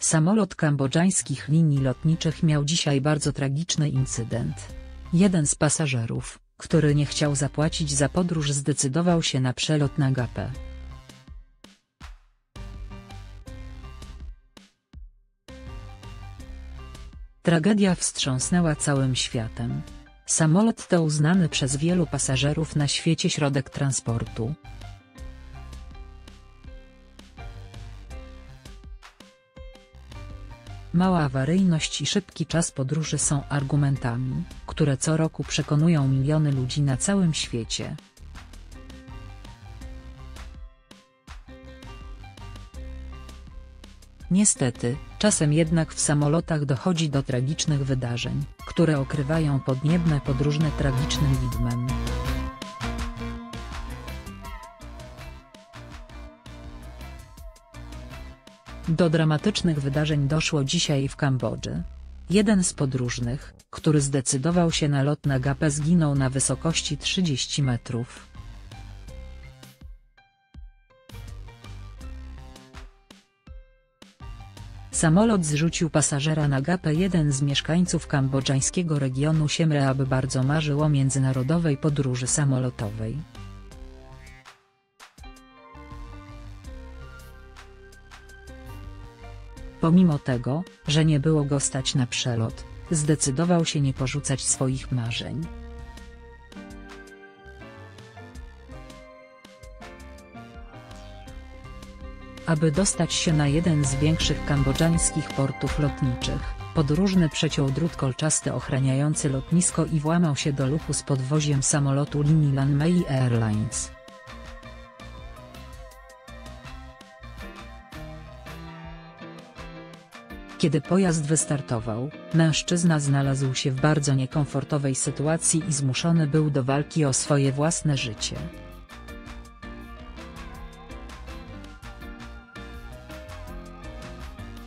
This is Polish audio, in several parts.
Samolot kambodżańskich linii lotniczych miał dzisiaj bardzo tragiczny incydent. Jeden z pasażerów, który nie chciał zapłacić za podróż zdecydował się na przelot na Gapę. Tragedia wstrząsnęła całym światem. Samolot to uznany przez wielu pasażerów na świecie środek transportu. Mała awaryjność i szybki czas podróży są argumentami, które co roku przekonują miliony ludzi na całym świecie. Niestety, czasem jednak w samolotach dochodzi do tragicznych wydarzeń, które okrywają podniebne podróżne tragicznym widmem. Do dramatycznych wydarzeń doszło dzisiaj w Kambodży. Jeden z podróżnych, który zdecydował się na lot na Gapę zginął na wysokości 30 metrów. Samolot zrzucił pasażera na Gapę jeden z mieszkańców kambodżańskiego regionu Siem Reap bardzo marzył o międzynarodowej podróży samolotowej. Pomimo tego, że nie było go stać na przelot, zdecydował się nie porzucać swoich marzeń. Aby dostać się na jeden z większych kambodżańskich portów lotniczych, podróżny przeciął drut kolczasty ochraniający lotnisko i włamał się do luku z podwoziem samolotu linii Lanmei Airlines. Kiedy pojazd wystartował, mężczyzna znalazł się w bardzo niekomfortowej sytuacji i zmuszony był do walki o swoje własne życie.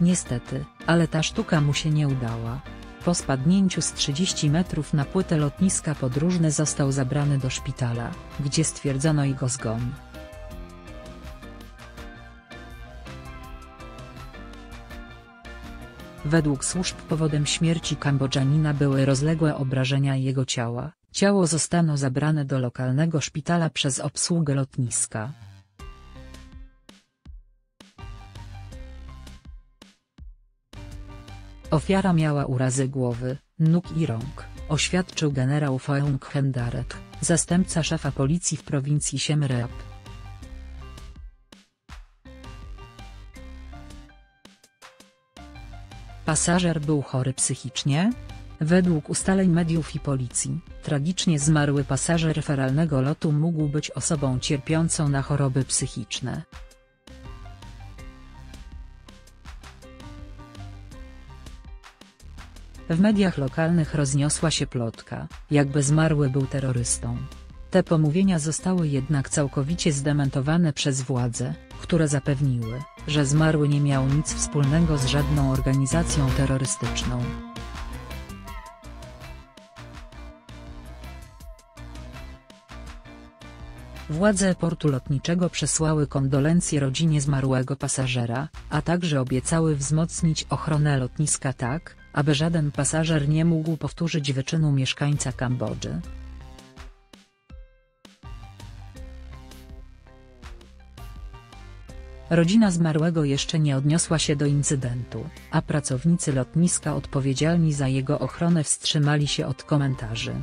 Niestety, ale ta sztuka mu się nie udała. Po spadnięciu z 30 metrów na płytę lotniska podróżny został zabrany do szpitala, gdzie stwierdzono jego zgon. Według służb powodem śmierci Kambodżanina były rozległe obrażenia jego ciała, ciało zostało zabrane do lokalnego szpitala przez obsługę lotniska. Ofiara miała urazy głowy, nóg i rąk, oświadczył generał Foeung Hendarek, zastępca szefa policji w prowincji Siem Reap. Pasażer był chory psychicznie? Według ustaleń mediów i policji, tragicznie zmarły pasażer feralnego lotu mógł być osobą cierpiącą na choroby psychiczne. W mediach lokalnych rozniosła się plotka, jakby zmarły był terrorystą. Te pomówienia zostały jednak całkowicie zdementowane przez władze, które zapewniły, że zmarły nie miał nic wspólnego z żadną organizacją terrorystyczną. Władze portu lotniczego przesłały kondolencje rodzinie zmarłego pasażera, a także obiecały wzmocnić ochronę lotniska tak, aby żaden pasażer nie mógł powtórzyć wyczynu mieszkańca Kambodży. Rodzina zmarłego jeszcze nie odniosła się do incydentu, a pracownicy lotniska odpowiedzialni za jego ochronę wstrzymali się od komentarzy.